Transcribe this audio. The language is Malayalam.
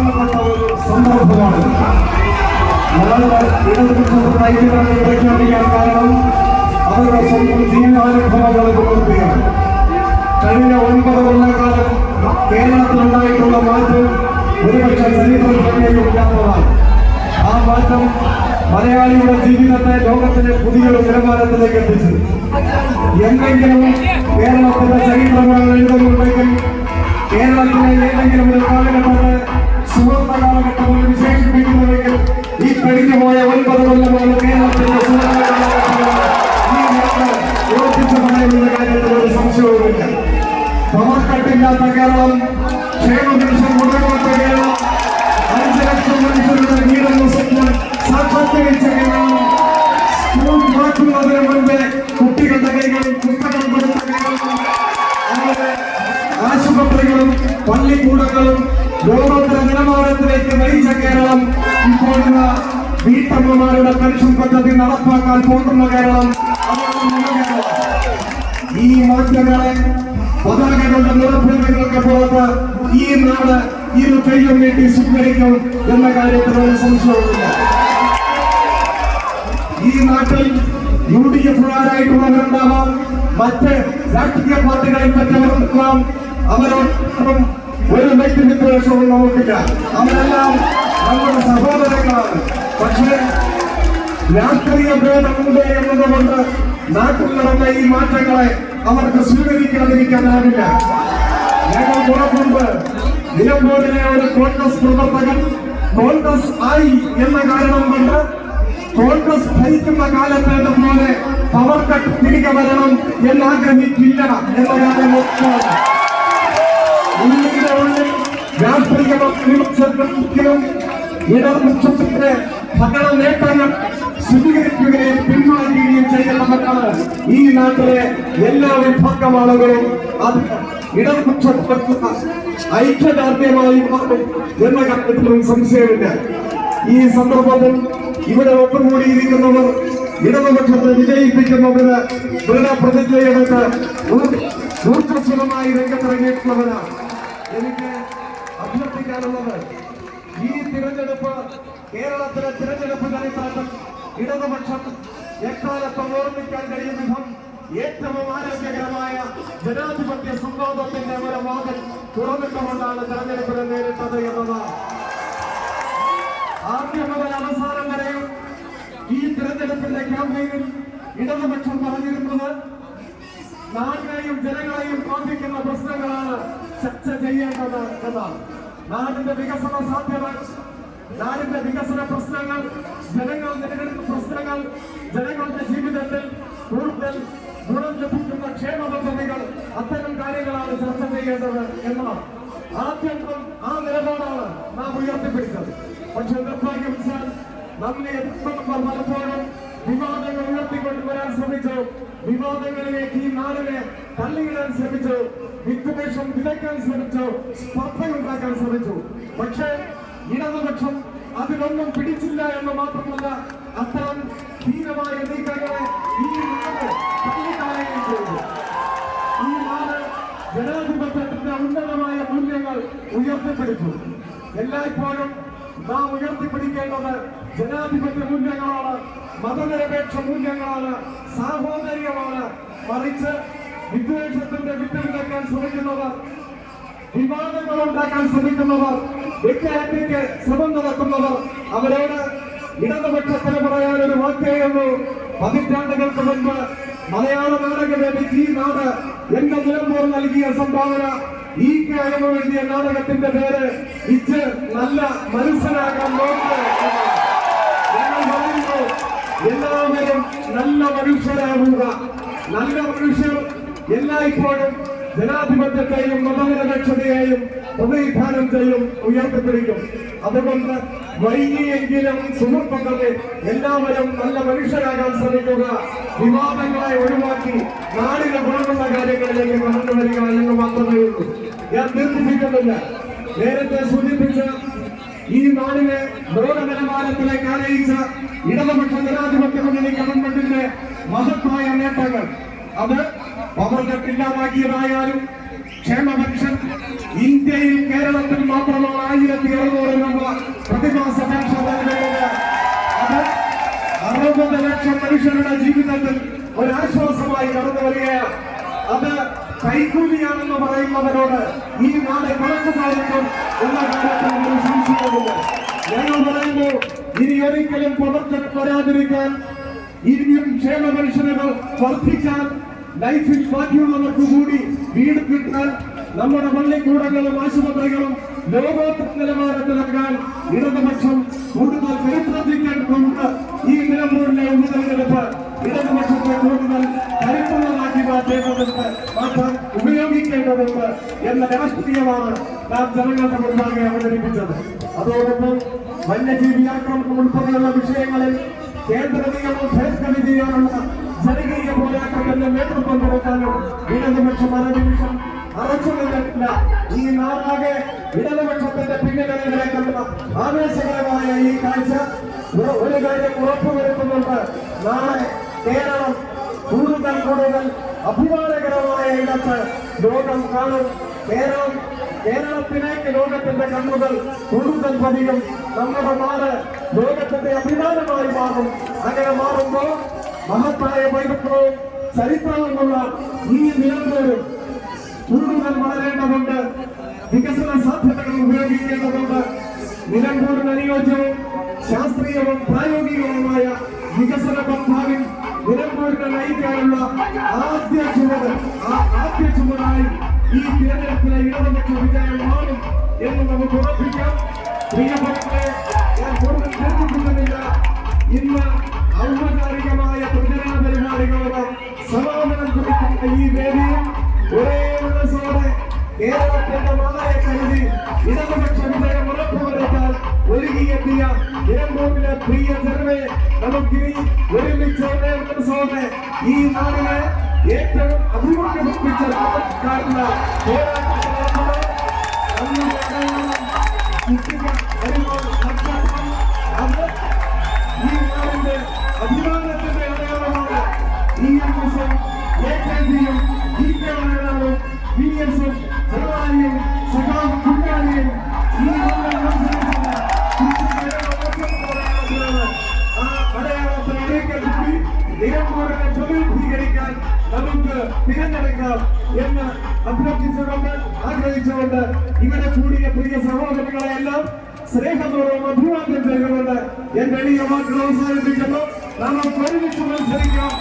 പ്രധാനപ്പെട്ട ഒരു സന്ദർഭമാണ്. ഞങ്ങളുടെ ഇടതുപക്ഷ ഐക്യദാർഢ്യം പ്രഖ്യാപിക്കാൻ കാരണം അവരുടെ സ്വന്തം ജീവിതാനുഭവങ്ങളെ മുൻനിർത്തിയാണ് കഴിഞ്ഞ ഒൻപത് കൊല്ലക്കാലം എന്തെങ്കിലും കേരളത്തിന്റെ ചരിത്രങ്ങൾ എഴുതുന്നുണ്ടെങ്കിൽ കേരളത്തിലെ ഏതെങ്കിലും ഒരു കാലഘട്ടത്തെ ലോകോത്തര നയിച്ച കേരളം ഇപ്പോഴുള്ള വീട്ടമ്മമാരുടെ പെൻഷൻ പദ്ധതി നടപ്പാക്കാൻ പോകുന്ന കേരളം ഈ മാറ്റങ്ങളെ പതാകകളുടെ നിറഭേദങ്ങൾക്ക് പുറത്ത് ഈ നാട് ഇരു കൈയും നീട്ടി സ്വീകരിക്കും എന്ന കാര്യത്തിൽ ഒരു സംശയവുമില്ല. ഈ നാട്ടിൽ യു ഡി എഫുകാരായിട്ടുള്ളവരുണ്ടാവാം മറ്റ് രാഷ്ട്രീയ പാർട്ടികളിൽ പറ്റവരുണ്ടാവാം അവരോടൊപ്പം ഒരു വ്യക്തിവിദ്വേഷവും നമുക്കില്ല. അവരെല്ലാം നമ്മുടെ സഹോദരങ്ങളാണ്. പക്ഷേ രാഷ്ട്രീയ ഭേദമുണ്ട് എന്നതുകൊണ്ട് നാട്ടിൽ നടന്ന ഈ മാറ്റങ്ങളെ അവർക്ക് സ്വീകരിക്കാതിരിക്കാനാവില്ല. ഞങ്ങൾ ഉറപ്പുണ്ട് നിലമ്പൂരിലെ ഒരു കോൺഗ്രസ് പ്രവർത്തകൻ കോൺഗ്രസ് ആയി എന്ന കാരണം കൊണ്ട് കോൺഗ്രസ് ഭരിക്കുന്ന കാലത്തേത് പോലെ പവർ കട്ട് തിരികെ വരണം എന്നാഗ്രഹിക്കില്ല എന്ന കാര്യം രാഷ്ട്രീയ വിമർശനത്തിനും ഇടതുപക്ഷത്തിന്റെ ഭരണ നേട്ടങ്ങൾ സ്വീകരിക്കുകയും പിന്മാറുകയും ചെയ്യണമെന്നാണ് ഈ നാട്ടിലെ എല്ലാ വിഭാഗം ആളുകളും അത് ഇടതുപക്ഷത്തിന് ഐക്യദാർഢ്യമായി മാറും എന്ന ഈ സന്ദർഭത്തിൽ ഇവിടെ ഒത്തുകൂടിയിരിക്കുന്നവർ ഇടതുപക്ഷത്തെ വിജയിപ്പിക്കുന്നതിന് ദൃഢപ്രതിജ്ഞയെടുത്ത് ഊർ- ഊർജസ്വലമായി രംഗത്തിറങ്ങിയിട്ടുള്ളവരാണ് തിരഞ്ഞെടുപ്പ് കേരളത്തിലെ തിരഞ്ഞെടുപ്പ് ചരിത്രത്തിൽ ഇടതുപക്ഷം എക്കാലത്തും ഓർമ്മിക്കാൻ കഴിയും വിധം ഏറ്റവും ആരോഗ്യകരമായ ജനാധിപത്യ സംവാദത്തിന്റെ ഒരു വാതിൽ തുറന്നിട്ടുകൊണ്ടാണ് തെരഞ്ഞെടുപ്പിനെ നേരിട്ടത് എന്നത്. ആദ്യം മുതൽ അവസാനം വരെയും ഈ തിരഞ്ഞെടുപ്പിന്റെ ക്യാമ്പയിനിൽ ഇടതുപക്ഷം പറഞ്ഞിരുന്നത് നാടിനെയും ജനങ്ങളെയും ബാധിക്കുന്ന പ്രശ്നങ്ങളാണ് ചർച്ച ചെയ്യേണ്ടത് എന്നാണ്. നാടിന്റെ വികസന സാധ്യത നാടിന്റെ വികസന പ്രശ്നങ്ങൾ ജനങ്ങൾ നേരിടുന്ന പ്രശ്നങ്ങൾ ജനങ്ങളുടെ ജീവിതത്തിൽ കൂടുതൽ ഗുണം ലഭിക്കുന്ന ക്ഷേമ പദ്ധതികൾ അത്തരം കാര്യങ്ങളാണ് ചർച്ച ചെയ്യേണ്ടത് എന്നാണ്. ആദ്യം ആ നിലപാടാണ് നാം ഉയർത്തിപ്പിടിച്ചത്. പക്ഷെ നിർഭാഗ്യവശാൽ നമ്മെ എത്തുന്നവർ പലപ്പോഴും വിവാദങ്ങൾ ഉയർത്തിക്കൊണ്ടുവരാൻ ശ്രമിച്ചു. വിവാദങ്ങളിലേക്ക് ഈ നാടിനെ തള്ളിയിടാൻ ശ്രമിച്ചു. വിദ്വേഷം വിതയ്ക്കാൻ ശ്രമിച്ചു. സ്പർദ്ധയുണ്ടാക്കാൻ ശ്രമിച്ചു. പക്ഷേ ഇടതുപക്ഷം അതിലൊന്നും പിടിച്ചില്ല എന്ന് മാത്രമല്ല അത്തരം ധീരമായ നീക്കങ്ങളെ ഈ നാട് തള്ളിക്കളയുകയും ചെയ്തു. ഈ നാട് ജനാധിപത്യത്തിന്റെ ഉന്നതമായ മൂല്യങ്ങൾ ഉയർത്തിപ്പിടിച്ചു. എല്ലായ്പ്പോഴും നാം ഉയർത്തിപ്പിടിക്കേണ്ടത് ജനാധിപത്യ മൂല്യങ്ങളാണ് മതനിരപേക്ഷ മൂല്യങ്ങളാണ് സാഹോദര്യമാണ്. മറിച്ച് വിദ്വേഷത്തിന്റെ വിതയ്ക്കാൻ ശ്രമിക്കുന്നവർ വിവാദങ്ങൾ ഉണ്ടാക്കാൻ ശ്രമിക്കുന്നവർ വ്യക്തിഹത്യക്ക് ശ്രമം നടത്തുന്നവർ അവരോട് ഇടതുപക്ഷത്തിന് പറയാൻ ഒരു വാക്കേയുള്ളൂ പതിറ്റാണ്ടുകൾക്ക് മുൻപ് മലയാള നാടകവേദിക്ക് ഈ നാട് എന്റെ നിലമ്പൂർ നൽകിയ സംഭാവന ഈ കാര്യം എഴുതിയ നാടകത്തിന്റെ പേര് ഇച്ച് നല്ല മനുഷ്യനാകാൻ നോക്ക്. എല്ലാവരും നല്ല മനുഷ്യരാകുക നല്ല മനുഷ്യർ എല്ലായ്പ്പോഴും ജനാധിപത്യത്തെയും മതനിരപേക്ഷതയെയും പ്രതിനിധാനം ചെയ്യും ഉയർത്തിപ്പിടിക്കും. അതുകൊണ്ട് വൈകിയെങ്കിലും സുഹൃത്തുക്കളെ എല്ലാവരും നല്ല മനുഷ്യരാകാൻ ശ്രമിക്കുക. വിവാദങ്ങളെ ഒഴിവാക്കി നാടിന് ഗുണമുള്ള കാര്യങ്ങളിലേക്ക് കടന്നു വരിക എന്ന് മാത്രമേ ഉള്ളൂ. ഞാൻ ദീർഘിപ്പിക്കുന്നില്ല. നേരത്തെ സൂചിപ്പിച്ച ഈ നാടിനെ ലോക നിലവാരത്തിലേക്ക് ആനയിച്ച ഇടതുപക്ഷ ജനാധിപത്യ മുന്നണി ഗവൺമെന്റിന്റെ മഹത്തായ നേട്ടങ്ങൾ. അത് പവർഗത്ത് ഇല്ലാതാക്കിയതായാലും ക്ഷേമപക്ഷൻ ഇന്ത്യയിൽ കേരളത്തിൽ മാത്രമാണ് ആയിരത്തി അറുന്നൂറ് രൂപ പ്രതിമാസ പെൻഷൻ അത് അറുപത് ലക്ഷം മനുഷ്യരുടെ ജീവിതത്തിൽ ഒരാശ്വാസമായി കടന്നു വരികയാണ്. അത് കൈക്കൂലിയാണെന്ന് പറയുന്നവരോട് ഈ നാളെ കണക്കുമായിരിക്കും എന്ന കാര്യത്തിൽ ഒരു സംശയമില്ല ഞങ്ങൾ പറയുന്നു ഇനി ഒരിക്കലും പദത്തിൽ വരാതിരിക്കാൻ ഇനിയും ക്ഷേമ മനുഷ്യനുകൾ വർദ്ധിക്കാൻ ലൈഫിൽ ബാക്കിയുള്ളവർക്ക് കൂടി വീട് കിട്ടാൻ നമ്മുടെ പള്ളിക്കൂടങ്ങളും ആശുപത്രികളും ലോകോത്തര നിലവാരത്തിലാക്കാൻ ഇടതുപക്ഷം കൂടുതൽ കരുപ്രവർത്തിക്കേണ്ടതുണ്ട് ഈ നിലമ്പൂരിലെ ഉപതെരഞ്ഞെടുപ്പ് ഇടതുപക്ഷത്തെ കൂടുതൽ കരുത്തുള്ളതാക്കി മാറ്റേണ്ടതുണ്ട് മാറ്റാൻ ഉപയോഗിക്കേണ്ടതുണ്ട് എന്ന രാഷ്ട്രീയമാണ് നാം ജനങ്ങളുടെ മുൻപാകെ അവതരിപ്പിച്ചത്. അതോടൊപ്പം വന്യജീവി ആക്രമണം ഉൾപ്പെടെയുള്ള വിഷയങ്ങളിൽ കേന്ദ്ര നിയമം ഭേദഗതി ചെയ്യാനുള്ള ജനകീയ നേതൃത്വം കൊടുക്കാനും ഇടതുപക്ഷ അരനിമിഷം അറച്ചു നിന്നിട്ടില്ല ഈ നാടാകെ ഇടതുപക്ഷത്തിന്റെ പിന്നണിയിൽ കിടക്കുന്ന ആവേശകരമായ ഈ കാഴ്ച ഒരു കാര്യം ഉറപ്പുവരുത്തുന്നുണ്ട്. നാളെ കേരളം കൂടുതൽ കൂടുതൽ അഭിമാനകരമായ ഇടത്ത് ലോകം കാണും. കേരളം കേരളത്തിലേക്ക് ലോകത്തിന്റെ കണ്ണുകൾ കൂടുതൽ പതിയും നമ്മുടെ നാട് ലോകത്തിന്റെ അഭിമാനമായി മാറും. അങ്ങനെ മാറുമ്പോൾ മഹത്തായ വൈവിധ്യവും ചരിത്രവുമുള്ള ഈ നിരന്തരം കൂടുതൽ വളരേണ്ടതുണ്ട്. വികസന സാധ്യതകൾ ഉപയോഗിക്കേണ്ടതുണ്ട്. നിലമ്പൂരിന് അനുയോജ്യവും ശാസ്ത്രീയവും പ്രായോഗികവുമായ വികസന പന്ഥാവിൽ നിലമ്പൂരിനെ നയിക്കാനുള്ള ആദ്യ ചുവട് ആ ആദ്യ ചുവടായി ഈ തിരഞ്ഞെടുപ്പിലെ ഇടതുപക്ഷ വിജയം മാറും എന്ന് നമുക്ക് ഉറപ്പിക്കാം. പ്രിയപ്പെട്ടവരെ ഞാൻ കൂടുതൽ ഇന്ന് ഈ വേദിയിൽ ഒരേ മനസ്സോടെ കേരളത്തിന്റെ നാളെ കരുതി ഇടതുപക്ഷ വിജയം ഉറപ്പുവരുത്താൻ ഒരുങ്ങിയെത്തിയ നിലമ്പൂരിലെ പ്രിയ ജനമേ നമുക്കിനി ഒരുമിച്ച് ഒരേ മനസ്സോടെ ഈ നാടിനെ ഏറ്റവും അടയാളം കുട്ടികൾ വരുമ്പോൾ ഈ നാടിന്റെ അഭിമാനത്തിന്റെ വയനാടും വി എസും ഹനുമാനിയും സഖാവ് കുഞ്ഞാലിയും ഈ മണ്ണിൽ മത്സരിച്ചത് കുട്ടികളുടെ ആ അടയാളത്തെ അറിയിക്കപ്പെട്ടി നിലമ്പൂരിനെ പ്രതിനിധീകരിക്കാൻ നമുക്ക് തിരഞ്ഞെടുക്കാം എന്ന് അഭ്യർത്ഥിച്ചുകൊണ്ട് ആഗ്രഹിച്ചുകൊണ്ട് ഇവിടെ കൂടിയ പ്രിയ സഹോദരങ്ങളെല്ലാം സ്നേഹപൂർവ്വം അഭിവാദ്യം ചെയ്തുകൊണ്ട് എന്റെ എളിയ വാക്കുകൾ അവസാനിപ്പിക്കുന്നു നാം ഒരുമിച്ച് മത്സരിക്കാം